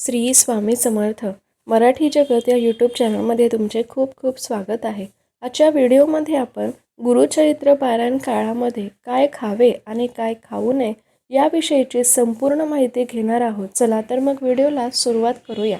श्री स्वामी समर्थ. मराठी जगत या यूट्यूब चॅनलमध्ये तुमचे खूप खूप स्वागत आहे. आजच्या व्हिडिओमध्ये आपण गुरुचरित्र पारायण काळामध्ये काय खावे आणि काय खाऊ नये याविषयीची संपूर्ण माहिती घेणार आहोत. चला तर मग व्हिडिओला सुरुवात करूया.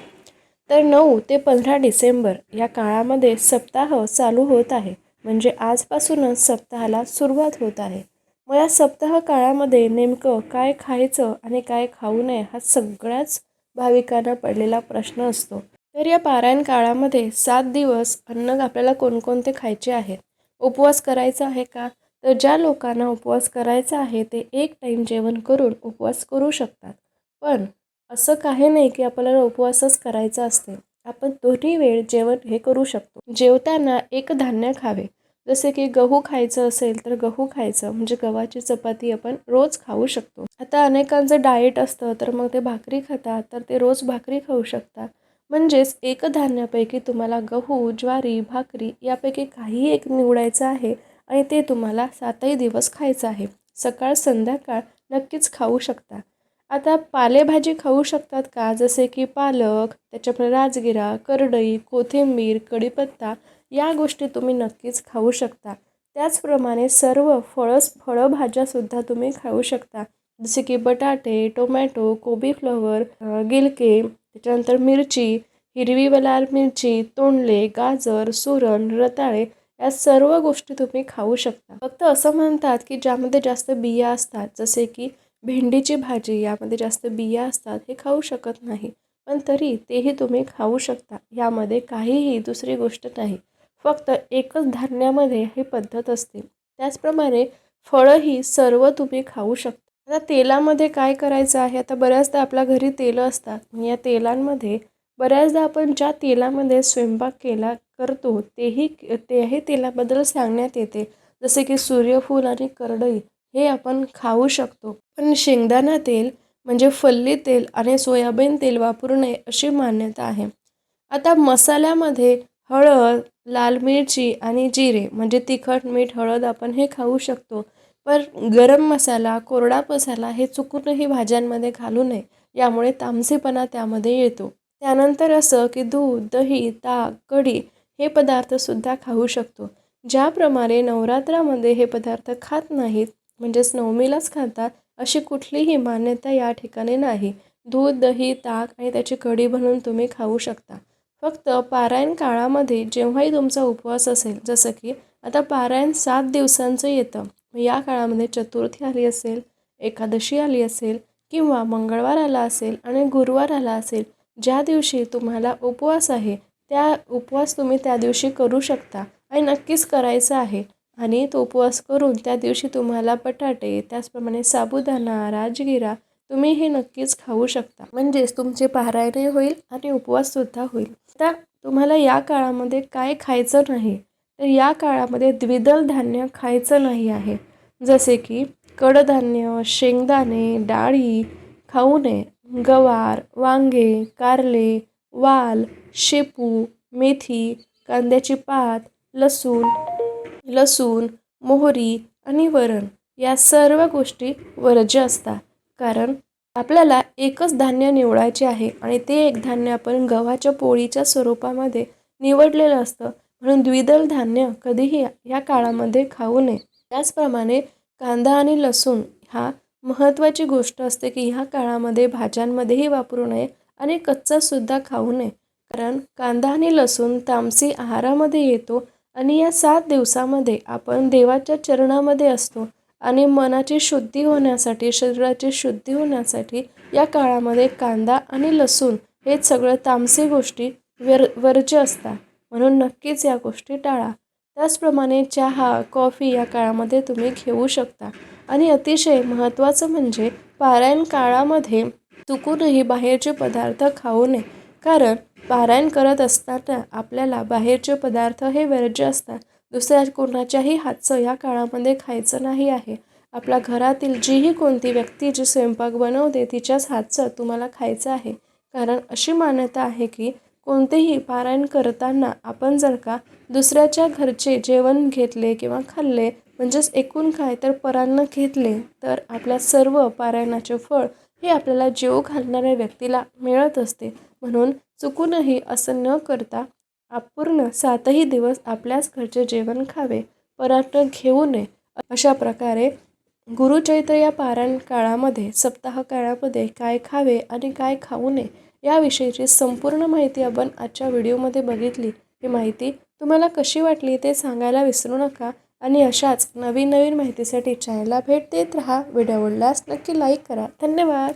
तर नऊ ते पंधरा डिसेंबर या काळामध्ये सप्ताह चालू होत आहे. म्हणजे आजपासूनच सप्ताहाला सुरुवात होत आहे. मग या सप्ताह काळामध्ये नेमकं काय खायचं आणि काय खाऊ नये हा सगळ्याच भाविकांना पडलेला प्रश्न असतो. तर या पारायण काळामध्ये सात दिवस अन्न आपल्याला कोणकोणते खायचे आहेत उपवास करायचा आहे का? तर ज्या लोकांना उपवास करायचा आहे ते एक टाईम जेवण करून उपवास करू शकतात. पण असं काही नाही की आपल्याला उपवासच करायचा असते. आपण दोन्ही वेळ जेवण हे करू शकतो. जेवताना एक धान्य खावे. जसे की गहू खायचं असेल तर गहू खायचं म्हणजे गव्हाची चपाती आपण रोज खाऊ शकतो. आता अनेकांचं डाएट असतं तर मग ते भाकरी खातात तर ते रोज भाकरी खाऊ शकतात. म्हणजेच एक धान्यापैकी तुम्हाला गहू ज्वारी भाकरी यापैकी काही एक निवडायचं आहे आणि ते तुम्हाला सातही दिवस खायचं आहे. सकाळ संध्याकाळ नक्कीच खाऊ शकता. आता पालेभाजी खाऊ शकतात का? जसे की पालक त्याच्यामुळे राजगिरा करडई कोथिंबीर कढीपत्ता या गोष्टी तुम्ही नक्कीच खाऊ शकता. त्याचप्रमाणे सर्व फळस फळभाज्यासुद्धा तुम्ही खाऊ शकता. जसे की बटाटे टोमॅटो कोबी फ्लॉवर गिलके त्याच्यानंतर मिरची हिरवी व लाल मिरची तोंडले गाजर सुरण रताळे या सर्व गोष्टी तुम्ही खाऊ शकता. फक्त असं म्हणतात की ज्यामध्ये जास्त बिया असतात जसे की भेंडीची भाजी यामध्ये जास्त बिया असतात हे खाऊ शकत नाही. पण तरी तेही तुम्ही खाऊ शकता. यामध्ये काहीही दुसरी गोष्ट नाही. फक्त एकच धान्यामध्ये ही पद्धत असते. त्याचप्रमाणे फळंही सर्व तुम्ही खाऊ शकता. आता तेलामध्ये काय करायचं आहे? आता बऱ्याचदा आपल्या घरी तेलं असतात. या तेलांमध्ये बऱ्याचदा आपण ज्या तेलामध्ये स्वयंपाक केला करतो तेही तेही तेलाबद्दल सांगण्यात येते. जसे की सूर्यफूल आणि करडई हे आपण खाऊ शकतो. पण शेंगदाणा तेल म्हणजे फल्ली तेल आणि सोयाबीन तेल वापरू नये अशी मान्यता आहे. आता मसाल्यामध्ये हळद लाल मिरची आणि जिरे म्हणजे तिखट मीठ हळद आपण हे खाऊ शकतो. पर गरम मसाला कोरडा मसाला हे चुकूनही भाज्यांमध्ये घालू नये. यामुळे तामसेपणा त्यामध्ये येतो. त्यानंतर असं की दूध दही ताक कढी हे पदार्थसुद्धा खाऊ शकतो. ज्याप्रमाणे नवरात्रामध्ये हे पदार्थ खात नाहीत म्हणजेच नवमीलाच खातात अशी कुठलीही मान्यता या ठिकाणी नाही. दूध दही ताक आणि त्याची कढी बनवून तुम्ही खाऊ शकता. फक्त पारायण काळामध्ये जेव्हाही तुमचा उपवास असेल जसं की आता पारायण सात दिवसांचं येतं या काळामध्ये चतुर्थी आली असेल एकादशी आली असेल किंवा मंगळवार आला असेल आणि गुरुवार आला असेल ज्या दिवशी तुम्हाला उपवास आहे त्या उपवास तुम्ही त्या दिवशी करू शकता आणि नक्कीच करायचं आहे. आणि तो उपवास करून त्या दिवशी तुम्हाला बटाटे त्याचप्रमाणे साबुदाणा राजगिरा तुम्ही हे नक्कीच खाऊ शकता. म्हणजेच तुमचे पारायणही होईल आणि उपवाससुद्धा होईल. आता तुम्हाला या काळामध्ये काय खायचं नाही तर या काळामध्ये द्विदल धान्य खायचं नाही आहे. जसे की कडधान्य शेंगदाणे डाळी खाऊ नये. गवार वांगे कारले वाल शेपू मेथी कांद्याची पात लसूण लसूण मोहरी आणि वरण या सर्व गोष्टी वर्ज्य असतात. कारण आपल्याला एकच धान्य निवडायचे आहे आणि ते एक धान्य आपण गव्हाच्या पोळीच्या स्वरूपामध्ये निवडलेलं असतं. म्हणून द्विदल धान्य कधीही या काळामध्ये खाऊ नये. त्याचप्रमाणे कांदा आणि लसूण हा महत्त्वाची गोष्ट असते की ह्या काळामध्ये भाज्यांमध्येही वापरू नये आणि कच्चासुद्धा खाऊ नये. कारण कांदा आणि लसूण तामसी आहारामध्ये येतो आणि या सात दिवसामध्ये आपण देवाच्या चरणामध्ये असतो. आणि मनाची शुद्धी होण्यासाठी शरीराची शुद्धी होण्यासाठी या काळामध्ये कांदा आणि लसूण हे सगळं तामसी गोष्टी वर वर्ज्य असतात. म्हणून नक्कीच या गोष्टी टाळा. त्याचप्रमाणे चहा कॉफी या काळामध्ये तुम्ही घेऊ शकता. आणि अतिशय महत्त्वाचं म्हणजे पारायण काळामध्ये चुकूनही बाहेरचे पदार्थ खाऊ नये. कारण पारायण करत असताना आपल्याला बाहेरचे पदार्थ हे वर्ज्य असतात. दुसऱ्या कोणाच्याही हातचं या काळामध्ये खायचं नाही आहे. आपल्या घरातील जीही कोणती व्यक्ती जी स्वयंपाक बनवते तिच्याच हातचं तुम्हाला खायचं आहे. कारण अशी मान्यता आहे की कोणतेही पारायण करताना आपण जर का दुसऱ्याच्या घरचे जेवण घेतले किंवा खाल्ले म्हणजेच एकूण काय तर परान्न घेतले तर आपल्या सर्व पारायणाचे फळ हे आपल्याला जीव घालणाऱ्या व्यक्तीला मिळत असते. म्हणून चुकूनही असं न करता अपूर्ण सातही दिवस आपल्याच घरचे जेवण खावे पराठ घेऊ नये अशा प्रकारे गुरुचैत्र या पारायण काळामध्ये सप्ताह काळामध्ये काय खावे आणि काय खाऊ नये याविषयीची संपूर्ण माहिती आपण आजच्या व्हिडिओमध्ये बघितली. ही माहिती तुम्हाला कशी वाटली ते सांगायला विसरू नका आणि अशाच नवीन नवीन माहितीसाठी चॅनलला भेट देत राहा. व्हिडिओ आवडल्यास नक्की लाईक करा. धन्यवाद!